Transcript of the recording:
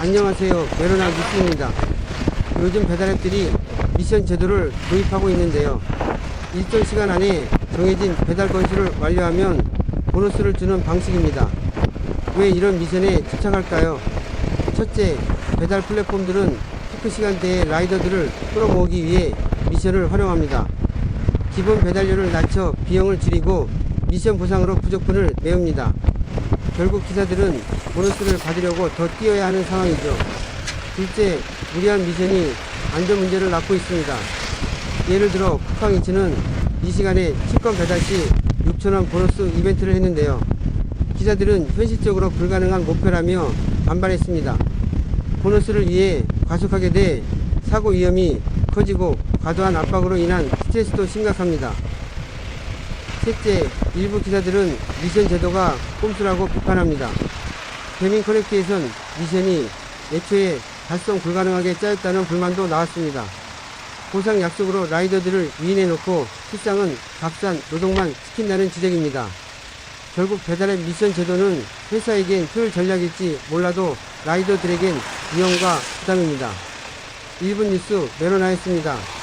안녕하세요. 메로나 뉴스입니다. 요즘 배달앱들이 미션 제도를 도입하고 있는데요. 일정 시간 안에 정해진 배달 건수를 완료하면 보너스를 주는 방식입니다. 왜 이런 미션에 집착할까요? 첫째, 배달 플랫폼들은 피크 시간대에 라이더들을 끌어모으기 위해 미션을 활용합니다. 기본 배달료를 낮춰 비용을 줄이고 미션 보상으로 부족분을 메웁니다. 결국 기사들은 보너스를 받으려고 더 뛰어야 하는 상황이죠. 둘째, 무리한 미션이 안전 문제를 낳고 있습니다. 예를 들어 쿠팡이츠는 이 시간에 치권 배달 시 6천원 보너스 이벤트를 했는데요. 기자들은 현실적으로 불가능한 목표라며 반발했습니다. 보너스를 위해 과속하게 돼 사고 위험이 커지고 과도한 압박으로 인한 스트레스도 심각합니다. 셋째, 일부 기자들은 미션 제도가 꼼수라고 비판합니다. 배민 커넥트에선 미션이 애초에 달성 불가능하게 짜였다는 불만도 나왔습니다. 보상 약속으로 라이더들을 위인해놓고 실상은 값싼 노동만 시킨다는 지적입니다. 결국 배달의 미션 제도는 회사에겐 효율 전략일지 몰라도 라이더들에겐 위험과 부담입니다. 1분 뉴스 메로나였습니다.